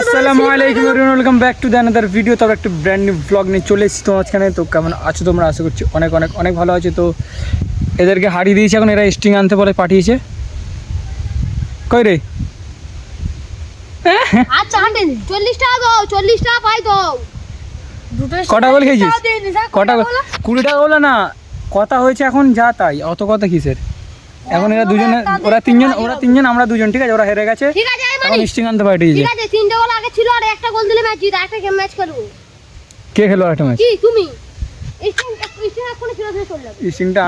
আসসালামু আলাইকুম welcome back to the another video তারপর একটা ব্র্যান্ড নিউ ব্লগ নিয়ে চলে এসেছি তোমার মাঝখানে তো কেমন আছো তোমরা? আশা করছি অনেক অনেক অনেক ভালো আছে। তো এদেরকে হারিয়ে দিয়েছে এখন এরা স্টিং আনতে বলে পাঠিয়েছে। কই রে? আচ্ছা কটা বল খেয়েছিস? কটা কুড়ি টাকা বলে না কথা হয়েছে এখন যা তাই অত কথা কিসের? এখন এরা দুজনে ওরা তিনজন ওরা তিনজন আমরা দুজন ঠিক আছে? ওরা হেরে গেছে। ঠিক আছে এখন স্টিং আনতে পাঠিয়েছে ঠিক আছে তিনটে গোল আগে ছিল আর একটা গোল দিলে ম্যাচ জিত একটা গেম ম্যাচ খেলব কে খেলো একটা ম্যাচ কি তুমি?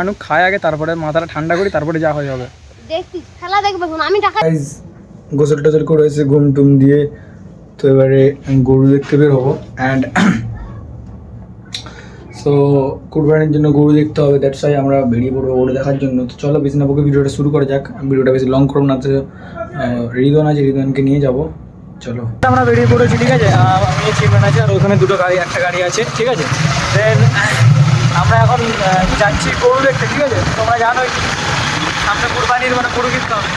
আনুক খায় আগে তারপরে মাথাটা ঠান্ডা করি তারপরে যা হয়ে যাবে দেখছি খেলা দেখবে আমি টাকা গোসল টোসল করে ঘুম টুম দিয়ে তো এবারে গরু দেখতে বের হব অ্যান্ড সো কুরবানির জন্য গরু দেখতে হবে দ্যাটস ওয়াই আমরা বেরিয়ে পড়ব গরু দেখার জন্য। তো চলো বকে ভিডিওটা শুরু করা যাক। ভিডিওটা বেশি লং করব না, তো রিদন আছে রিদনকে নিয়ে যাব। চলো। আমরা বেরিয়ে পড়েছি, ঠিক আছে? আমি চিমরান আছে আর ওখানে দুটো গাড়ি, একটা গাড়ি আছে, ঠিক আছে? দেন আমরা এখন যাচ্ছি গরু দেখতে, ঠিক আছে? তোমরা জানোই, সামনে কুরবানির মানে গরু কিনতে হবে।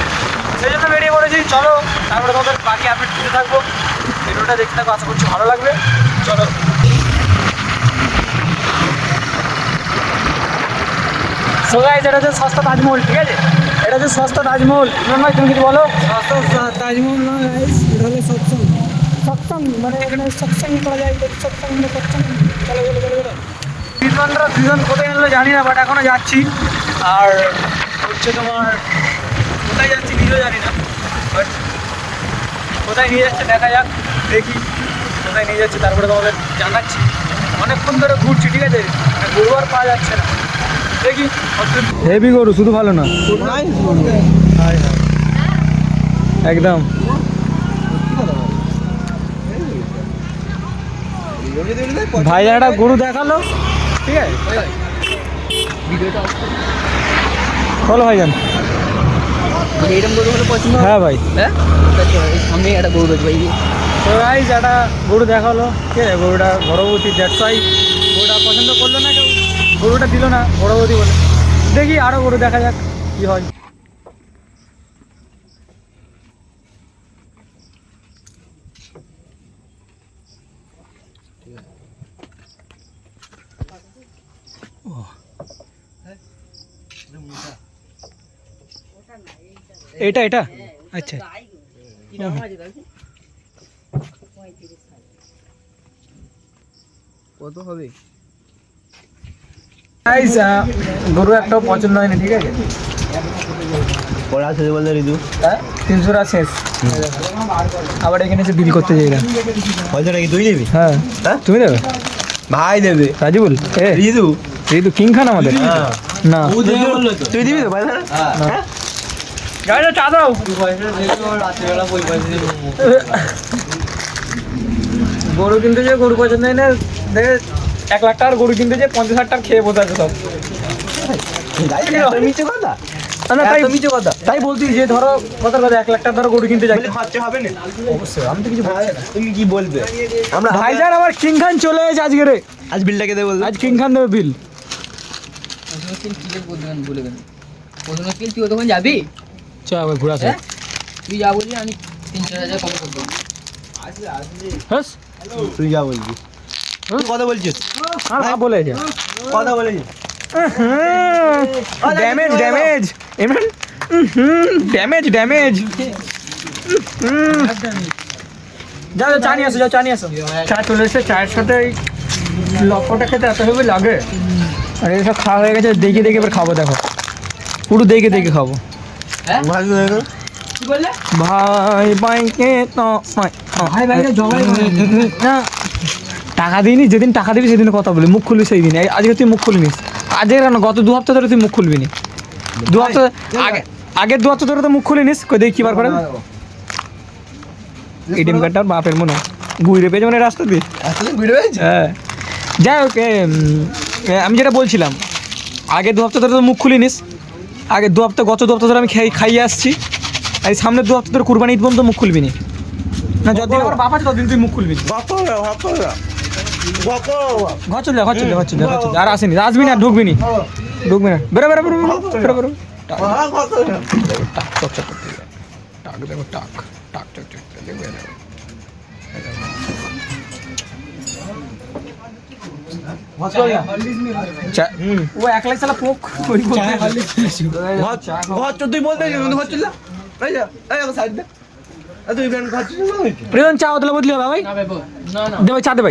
সেই জন্য বেরিয়ে পড়েছি, চলো, তারপরে তোমাদের বাকি আপডেট দিতে থাকব। ভিডিওটা দেখতে থাকব আশা করছি ভালো লাগবে। চলো। সো গাইজ এটা হচ্ছে সস্তা তাজমহল ঠিক আছে? এটা হচ্ছে সস্তা তাজমহল। ইমরান ভাই তুমি কিছু বলো? সস্তা তাজমহল না গাইজ এটা হলো সৎসঙ্গ সৎসঙ্গ মানে এখানে সৎসঙ্গ করা যায় সৎসঙ্গ সৎসঙ্গ চলো চলো চলো চলো সিজনরা সিজন কোথায় এলো জানি না বাট এখনও যাচ্ছি। আর হচ্ছে তোমার কোথায় যাচ্ছি নিজেও জানি না বাট কোথায় নিয়ে যাচ্ছে দেখা যাক দেখি। কোথায় নিয়ে যাচ্ছে তারপরে তোমাদের জানাচ্ছি। অনেকক্ষণ ধরে ঘুরছি ঠিক আছে? মানে গরু আর পাওয়া যাচ্ছে না। হেভি গরু, শুধু ভালো না। একদম। ভাই, একটা গরু দেখাল। ঠিক আছে বলো ভাইজান। এইরকম গরু হলে পছন্দ হ্যাঁ ভাই। হ্যাঁ সামনে একটা গরু ভাই তো গাইজ একটা গরু দেখাল। ঠিক আছে গরুটা গর্ভবতী দ্যাটস ওয়াই গরুটা পছন্দ করল না কেউ? গরুটা দিল না গর্ভবতী বলে। দেখি আরও গরু দেখা যাক কী হয়। এটা এটা? আচ্ছা। কত হবে? গরু একটাও পছন্দ হয়নি ঠিক আছে? বলতে রিদু হ্যাঁ? তিনশো টাকা শেষ। আবার এখানে এসে বিল করতে যাই না পয়সাটা কি তুই দিবি? হ্যাঁ। হ্যাঁ? তুমি দেবে? ভাই দেবে। রাজিবুল এ রিদু কিং খান আমাদের। না। তুই দিবি তো পয়সা? হ্যাঁ। গাড়িটা চা দাও। গরু কিনতে যে গরু পছন্দ হয় না দেখে এক লাখ টাকার গরু কিনতে যে পঞ্চাশ হাজার টাকা খেয়ে বসে আছে সব। মিছে কথা? না তাই এত কথা? তাই বলছি যে ধরো কত কথা এক লাখ টাকা ধরো গরু কিনতে যাই। খরচা হবে না। অবশ্যই আমি তো কিছু বলছি তুমি কি বলবে? আমরা ভাইজান আমার কিং খান চলে এসেছে আজকে রে। আজ বিলটাকে দেবো আজ কিং খান দেবে বিল। বলে দেন প্রথম স্কিল তুই তখন যাবি? চ আবার ঘুরা হ্যাঁ? তুই যা বললি আমি তিন চার হাজার কম করব হ্যাঁ তুই যা বলবি। তুই কথা বলছিস ভাব বলেছে কথা বলেছিস damage damage Imran damage damage যাও চা নিয়ে আসো যাও চা নিয়ে আসো চা চলে এসে চায়ের সাথে এই লক্ষ্যটা খেতে এত হেবি লাগে আর এসব খাওয়া হয়ে গেছে দেখে দেখে এবার খাব দেখো পুরো দেখে দেখে খাব ভাই ভাইকে তো ভাই জবাই করে না টাকা দিইনি যেদিন টাকা দিবি সেদিন কথা বলি মুখ খুলবি সেই দিন আজকে তুই মুখ খুলবিস আজকে কেন? গত দু হপ্তাহ ধরে তুই মুখ খুলবি নি দু হপ্তাহ আগে আগের দু হপ্তাহ ধরে তো মুখ খুলিনিস? কই দেখি কি বার করে এটিএম কার্ডটা বাপের মনে হয়। ঘুরে পেয়েছে মানে রাস্তা দিয়ে। হ্যাঁ। যাই হোক এ, আমি যেটা বলছিলাম আগে দু হপ্তাহ ধরে তো মুখ খুলিনিস। আগে দু হপ্তাহ গত দু হপ্তাহ ধরে আমি খাই খাইয়ে আসছি। আর এই সামনের দু হপ্তাহ ধরে কুরবানি ঈদ পর্যন্ত মুখ খুলবি নি না যতদিন আমার বাপ আছে ততদিন তুই মুখ খুলবি। বাপ নি। ঘর চলে ঘর চলে ঘর চলে ঘর চলে আর আসেনি আসবি না ঢুকবি নি। ঢুকবি না। বেরো বেরো বেরো বেরো বেরো টাক। চক চক টাক দেখো টাক। টাক চক চক দেখবে ও একলাই চালা পোক। ঘর তুই বলতে ঘর চল প্রিয়ন চা বদলে বদলি হবে ভাই। না ভাই বল। না না। দে ভাই চা দে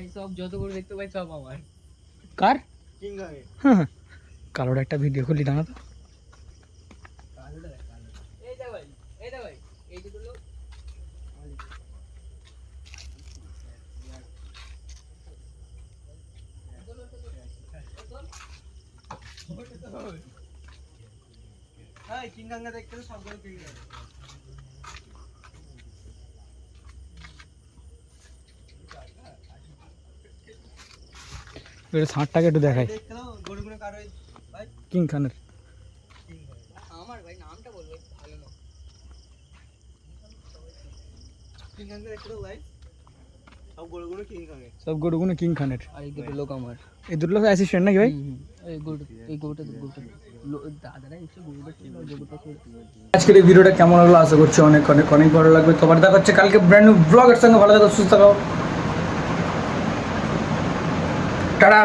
ভাই সব দেখতে পাই সব আমার। কার? কিং গাঙ্গে হ্যাঁ। কালোর একটা ভিডিও খুললি না তো। এই দে ভাই এই দে ভাই এই দুটো লোক। হ্যাঁ কিং গাঙ্গে দেখতে সবগুলো কিং গাঙ্গে এটা ষাটটাকে একটু দেখাই দেখতে দাও গরুগুলো কার হয় ভাই কিং খানের আমার ভাই নামটা বলব ভালো না কিং গাঙ্গে দেখতে দাও ভাই। সব গরুগুলো কিং গাঙ্গে সব গরুগুলো কিং খানের। আর এই দুটো লোক আমার। এই দুটো লোক অ্যাসিস্ট্যান্ট নাকি ভাই? এই গরুটা এই গরুটা। গরুটা আজকের এই ভিডিওটা কেমন লাগল? আশা করছি অনেক অনেক অনেক ভালো লাগবে। তোমার দেখা হচ্ছে কালকে ব্র্যান্ড নিউ ব্লগের সঙ্গে। ভালো থাকো সুস্থ থাকো। টাটা